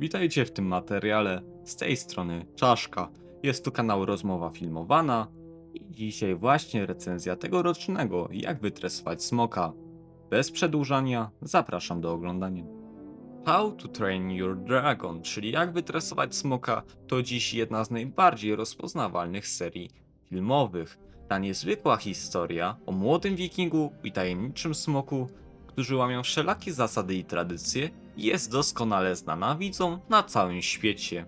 Witajcie w tym materiale. Z tej strony Czaszka. Jest to kanał Rozmowa Filmowana i dzisiaj właśnie recenzja tegorocznego Jak wytresować smoka. Bez przedłużania zapraszam do oglądania. How to Train Your Dragon, czyli Jak wytresować smoka, to dziś jedna z najbardziej rozpoznawalnych serii filmowych. Ta niezwykła historia o młodym wikingu i tajemniczym smoku, którzy łamią wszelakie zasady i tradycje, jest doskonale znana widzom na całym świecie.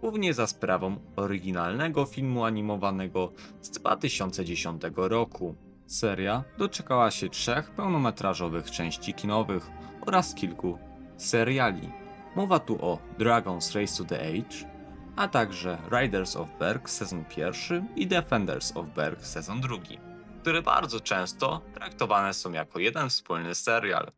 Głównie za sprawą oryginalnego filmu animowanego z 2010 roku. Seria doczekała się trzech pełnometrażowych części kinowych oraz kilku seriali. Mowa tu o Dragon's Race to the Age, a także Riders of Berg sezon pierwszy i Defenders of Berg sezon drugi, które bardzo często traktowane są jako jeden wspólny serial.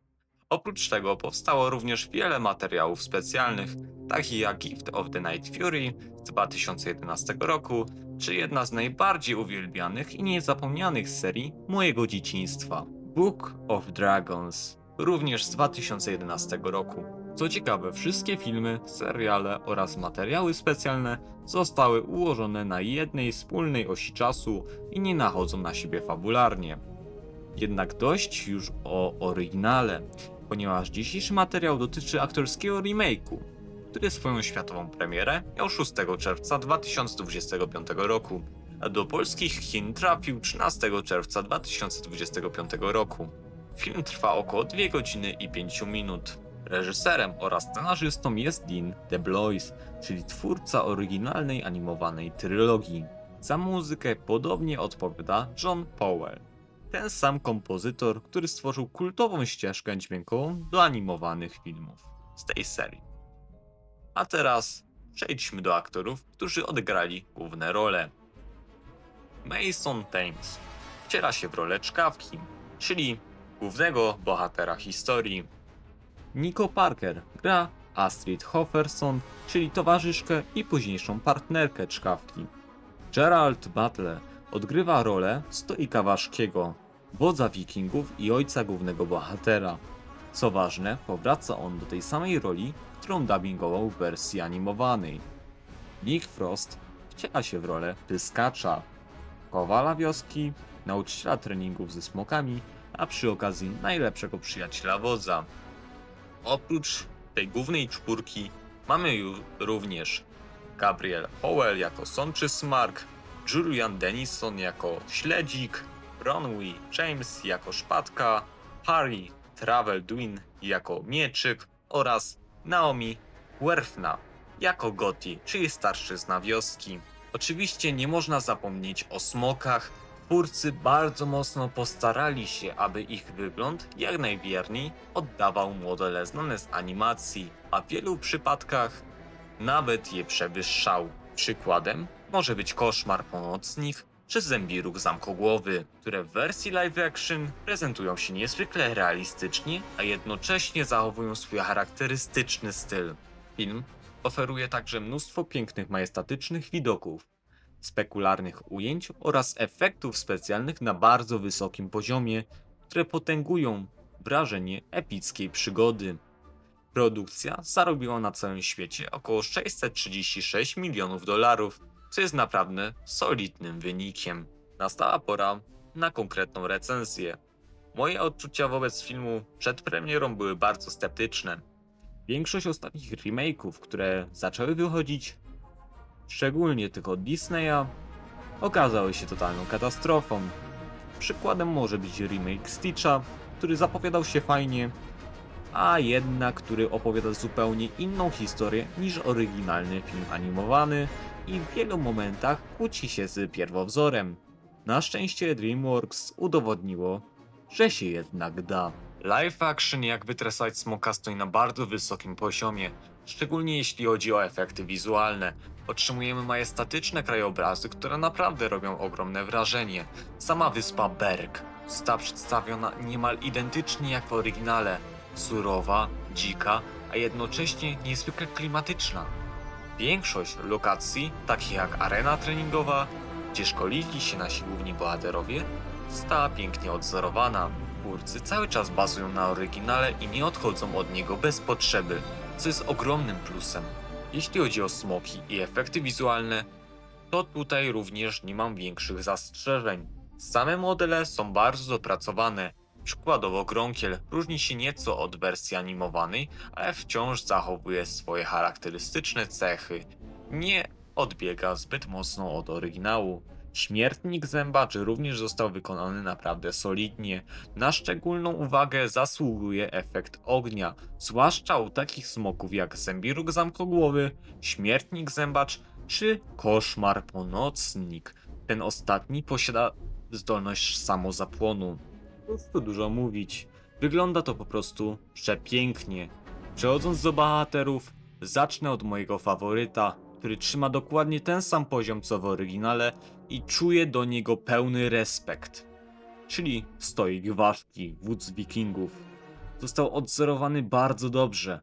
Oprócz tego powstało również wiele materiałów specjalnych, takich jak Gift of the Night Fury z 2011 roku, czy jedna z najbardziej uwielbianych i niezapomnianych serii mojego dzieciństwa Book of Dragons, również z 2011 roku. Co ciekawe, wszystkie filmy, seriale oraz materiały specjalne zostały ułożone na jednej wspólnej osi czasu i nie nachodzą na siebie fabularnie. Jednak dość już o oryginale, ponieważ dzisiejszy materiał dotyczy aktorskiego remake'u, który swoją światową premierę miał 6 czerwca 2025 roku, a do polskich kin trafił 13 czerwca 2025 roku. Film trwa około 2 godziny i 5 minut. Reżyserem oraz scenarzystą jest Dean DeBlois, czyli twórca oryginalnej animowanej trylogii. Za muzykę podobnie odpowiada John Powell ten sam kompozytor, który stworzył kultową ścieżkę dźwiękową do animowanych filmów z tej serii. A teraz przejdźmy do aktorów, którzy odegrali główne role. Mason Thames wciela się w rolę czkawki, czyli głównego bohatera historii. Nico Parker gra Astrid Hofferson, czyli towarzyszkę i późniejszą partnerkę czkawki. Gerald Butler odgrywa rolę stoika ważkiego, wodza wikingów i ojca głównego bohatera. Co ważne, powraca on do tej samej roli, którą dubbingował w wersji animowanej. Nick Frost wciela się w rolę pyskacza, kowala wioski, nauczyciela treningów ze smokami, a przy okazji najlepszego przyjaciela wodza. Oprócz tej głównej czwórki mamy również Gabriel Howell jako sączy smark, Julian Denison jako śledzik, Ronwy James jako szpadka, Harry Travel Dwin jako mieczyk oraz Naomi Werfna jako Goti, czyli starszyzna wioski. Oczywiście nie można zapomnieć o smokach. Twórcy bardzo mocno postarali się, aby ich wygląd jak najwierniej oddawał modele znane z animacji, a w wielu przypadkach nawet je przewyższał. Przykładem może być koszmar pomocnik czy zębiruk zamkogłowy, które w wersji live action prezentują się niezwykle realistycznie, a jednocześnie zachowują swój charakterystyczny styl. Film oferuje także mnóstwo pięknych, majestatycznych widoków, spekularnych ujęć oraz efektów specjalnych na bardzo wysokim poziomie, które potęgują wrażenie epickiej przygody. Produkcja zarobiła na całym świecie około 636 milionów dolarów, co jest naprawdę solidnym wynikiem. Nastała pora na konkretną recenzję. Moje odczucia wobec filmu przed premierą były bardzo sceptyczne. Większość ostatnich remake'ów, które zaczęły wychodzić, szczególnie tych od Disneya, okazały się totalną katastrofą. Przykładem może być remake Stitcha, który zapowiadał się fajnie, a jednak który opowiada zupełnie inną historię niż oryginalny film animowany i w wielu momentach kłóci się z pierwowzorem. Na szczęście DreamWorks udowodniło, że się jednak da. Live action jak wytresać smoka stoi na bardzo wysokim poziomie, szczególnie jeśli chodzi o efekty wizualne. Otrzymujemy majestatyczne krajobrazy, które naprawdę robią ogromne wrażenie. Sama wyspa Berg została przedstawiona niemal identycznie jak w oryginale. Surowa, dzika, a jednocześnie niezwykle klimatyczna. Większość lokacji, takich jak arena treningowa, gdzie szkolili się nasi główni bohaterowie, została pięknie odzorowana. Twórcy cały czas bazują na oryginale i nie odchodzą od niego bez potrzeby. co jest ogromnym plusem. Jeśli chodzi o smoki i efekty wizualne, to tutaj również nie mam większych zastrzeżeń. Same modele są bardzo dopracowane. Przykładowo Gronkiel różni się nieco od wersji animowanej, ale wciąż zachowuje swoje charakterystyczne cechy. Nie odbiega zbyt mocno od oryginału. Śmiertnik zębaczy również został wykonany naprawdę solidnie. Na szczególną uwagę zasługuje efekt ognia, zwłaszcza u takich smoków jak Zębiruk Zamkogłowy, Śmiertnik Zębacz czy Koszmar Ponocnik. Ten ostatni posiada zdolność samozapłonu. Cóż tu dużo mówić. Wygląda to po prostu przepięknie. Przechodząc do bohaterów, zacznę od mojego faworyta, który trzyma dokładnie ten sam poziom co w oryginale i czuję do niego pełny respekt. Czyli stoik ważki, wódz wikingów. Został odzorowany bardzo dobrze.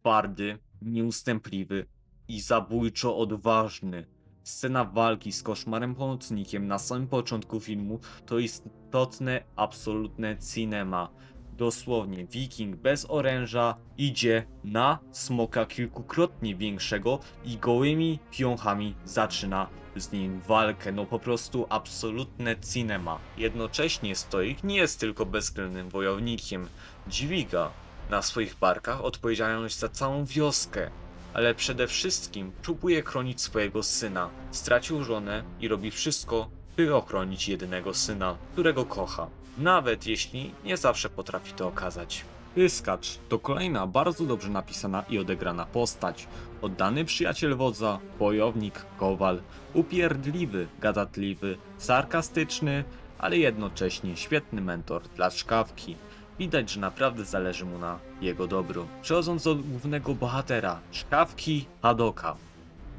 Twardy, nieustępliwy i zabójczo odważny. Scena walki z koszmarem pomocnikiem na samym początku filmu to istotne, absolutne cinema. Dosłownie, wiking bez oręża idzie na smoka kilkukrotnie większego i gołymi piąchami zaczyna z nim walkę. No po prostu absolutne cinema. Jednocześnie stoik nie jest tylko bezwzględnym wojownikiem. Dźwiga na swoich barkach odpowiedzialność za całą wioskę ale przede wszystkim próbuje chronić swojego syna. Stracił żonę i robi wszystko, by ochronić jedynego syna, którego kocha. Nawet jeśli nie zawsze potrafi to okazać. Pyskacz to kolejna bardzo dobrze napisana i odegrana postać. Oddany przyjaciel wodza, bojownik, kowal, upierdliwy, gadatliwy, sarkastyczny, ale jednocześnie świetny mentor dla czkawki. Widać, że naprawdę zależy mu na jego dobru. Przechodząc do głównego bohatera, Szkawki Hadoka.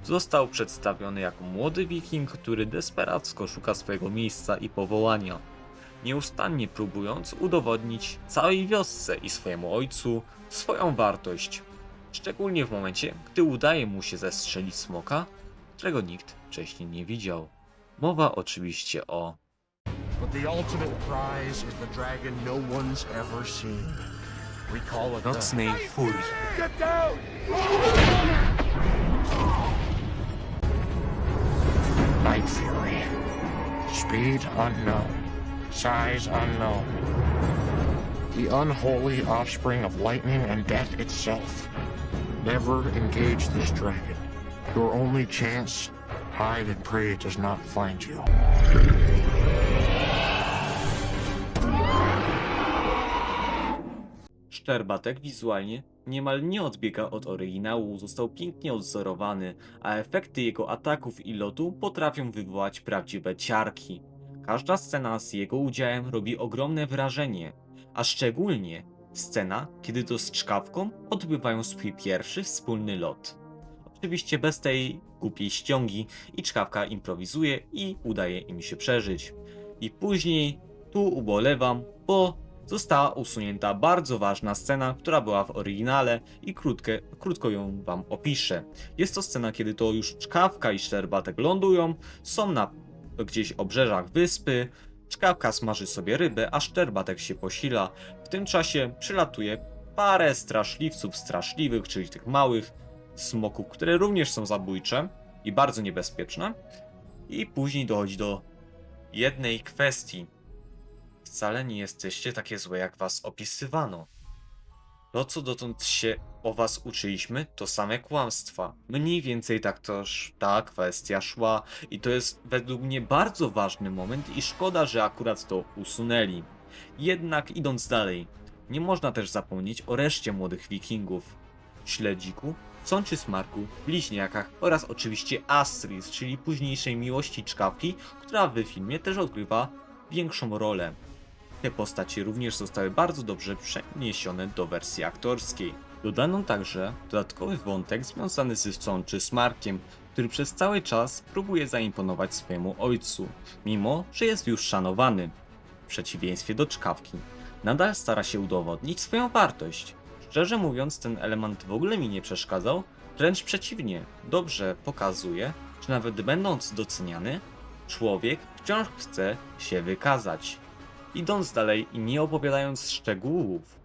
Został przedstawiony jako młody wiking, który desperacko szuka swojego miejsca i powołania. Nieustannie próbując udowodnić całej wiosce i swojemu ojcu swoją wartość. Szczególnie w momencie, gdy udaje mu się zestrzelić smoka, którego nikt wcześniej nie widział. Mowa oczywiście o But the ultimate prize is the dragon no one's ever seen. We call it the nocnej. Get down! Night Fury. Speed unknown. Size unknown. The unholy offspring of lightning and death itself. Never engage this dragon. Your only chance, hide and pray it does not find you. Szczerbatek wizualnie niemal nie odbiega od oryginału, został pięknie odzorowany, a efekty jego ataków i lotu potrafią wywołać prawdziwe ciarki. Każda scena z jego udziałem robi ogromne wrażenie, a szczególnie scena, kiedy to z czkawką odbywają swój pierwszy wspólny lot. Oczywiście bez tej głupiej ściągi i czkawka improwizuje i udaje im się przeżyć. I później tu ubolewam, bo została usunięta bardzo ważna scena, która była w oryginale i krótkie, krótko ją wam opiszę. Jest to scena, kiedy to już czkawka i szczerbatek lądują, są na gdzieś obrzeżach wyspy, czkawka smaży sobie rybę, a szczerbatek się posila. W tym czasie przylatuje parę straszliwców straszliwych, czyli tych małych smoków, które również są zabójcze i bardzo niebezpieczne. I później dochodzi do jednej kwestii. Wcale nie jesteście takie złe, jak was opisywano. To, co dotąd się o was uczyliśmy, to same kłamstwa. Mniej więcej tak toż ta kwestia szła i to jest według mnie bardzo ważny moment i szkoda, że akurat to usunęli. Jednak idąc dalej, nie można też zapomnieć o reszcie młodych wikingów. Śledziku, Sączy Smarku, Bliźniakach oraz oczywiście Astrid, czyli późniejszej miłości czkawki, która w filmie też odgrywa większą rolę. Te postacie również zostały bardzo dobrze przeniesione do wersji aktorskiej. Dodano także dodatkowy wątek związany z Sączy Smarkiem, który przez cały czas próbuje zaimponować swojemu ojcu, mimo że jest już szanowany. W przeciwieństwie do czkawki, nadal stara się udowodnić swoją wartość. Szczerze mówiąc, ten element w ogóle mi nie przeszkadzał, wręcz przeciwnie, dobrze pokazuje, że nawet będąc doceniany, człowiek wciąż chce się wykazać. Idąc dalej i nie opowiadając szczegółów,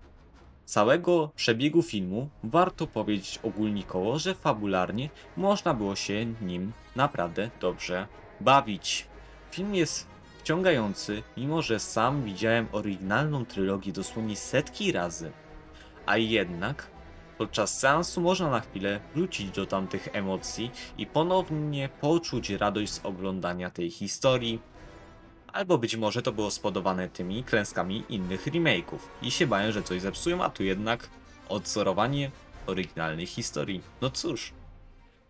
całego przebiegu filmu warto powiedzieć ogólnikowo, że fabularnie można było się nim naprawdę dobrze bawić. Film jest wciągający, mimo że sam widziałem oryginalną trylogię dosłownie setki razy. A jednak podczas seansu można na chwilę wrócić do tamtych emocji i ponownie poczuć radość z oglądania tej historii. Albo być może to było spowodowane tymi klęskami innych remake'ów i się bałem, że coś zepsują, a tu jednak odzorowanie oryginalnej historii. No cóż.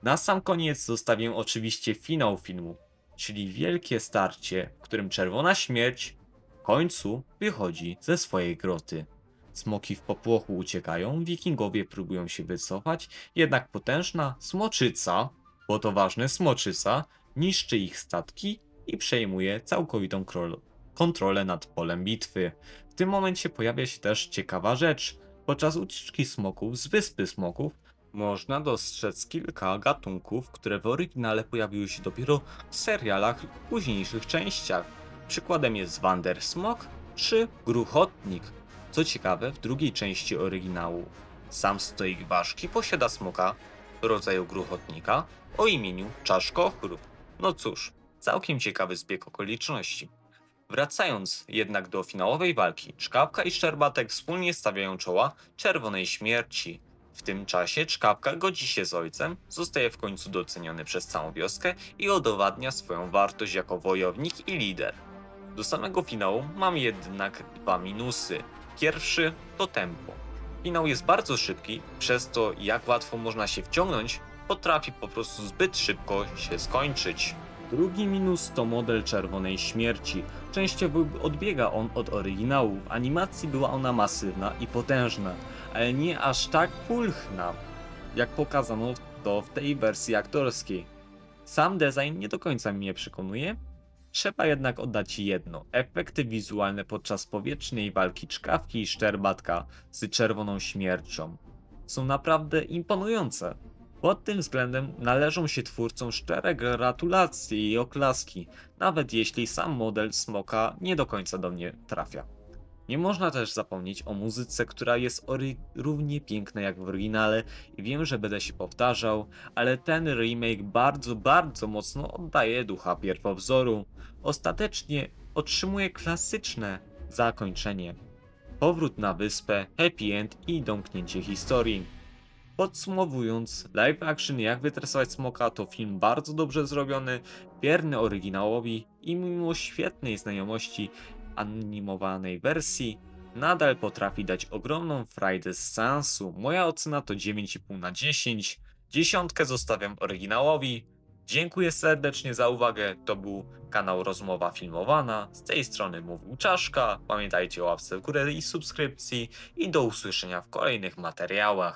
Na sam koniec zostawię oczywiście finał filmu, czyli wielkie starcie, w którym Czerwona Śmierć w końcu wychodzi ze swojej groty. Smoki w popłochu uciekają, wikingowie próbują się wycofać, jednak potężna smoczyca, bo to ważne smoczyca, niszczy ich statki i przejmuje całkowitą kontrolę nad polem bitwy. W tym momencie pojawia się też ciekawa rzecz. Podczas ucieczki smoków z wyspy smoków można dostrzec kilka gatunków, które w oryginale pojawiły się dopiero w serialach w późniejszych częściach. Przykładem jest Wander Smok czy Gruchotnik. Co ciekawe, w drugiej części oryginału sam stoik ważki posiada smoka rodzaju gruchotnika o imieniu Czaszkochrób. No cóż, całkiem ciekawy zbieg okoliczności. Wracając jednak do finałowej walki, Czkawka i Szczerbatek wspólnie stawiają czoła Czerwonej Śmierci. W tym czasie Czkawka godzi się z ojcem, zostaje w końcu doceniony przez całą wioskę i udowadnia swoją wartość jako wojownik i lider. Do samego finału mam jednak dwa minusy. Pierwszy to tempo. Finał jest bardzo szybki, przez to jak łatwo można się wciągnąć, potrafi po prostu zbyt szybko się skończyć. Drugi minus to model Czerwonej Śmierci. Częściowo odbiega on od oryginału. W animacji była ona masywna i potężna, ale nie aż tak pulchna, jak pokazano to w tej wersji aktorskiej. Sam design nie do końca mnie przekonuje. Trzeba jednak oddać jedno. Efekty wizualne podczas powietrznej walki czkawki i szczerbatka z czerwoną śmiercią są naprawdę imponujące. Pod tym względem należą się twórcom szczere gratulacje i oklaski, nawet jeśli sam model smoka nie do końca do mnie trafia. Nie można też zapomnieć o muzyce, która jest równie piękna jak w oryginale i wiem, że będę się powtarzał, ale ten remake bardzo, bardzo mocno oddaje ducha pierwowzoru. Ostatecznie otrzymuje klasyczne zakończenie. Powrót na wyspę, happy end i domknięcie historii. Podsumowując, live action Jak wytresować smoka to film bardzo dobrze zrobiony, wierny oryginałowi i mimo świetnej znajomości animowanej wersji, nadal potrafi dać ogromną frajdę z seansu. Moja ocena to 9,5 na 10. Dziesiątkę zostawiam oryginałowi. Dziękuję serdecznie za uwagę. To był kanał Rozmowa Filmowana. Z tej strony mówił Czaszka. Pamiętajcie o łapce w górę i subskrypcji. I do usłyszenia w kolejnych materiałach.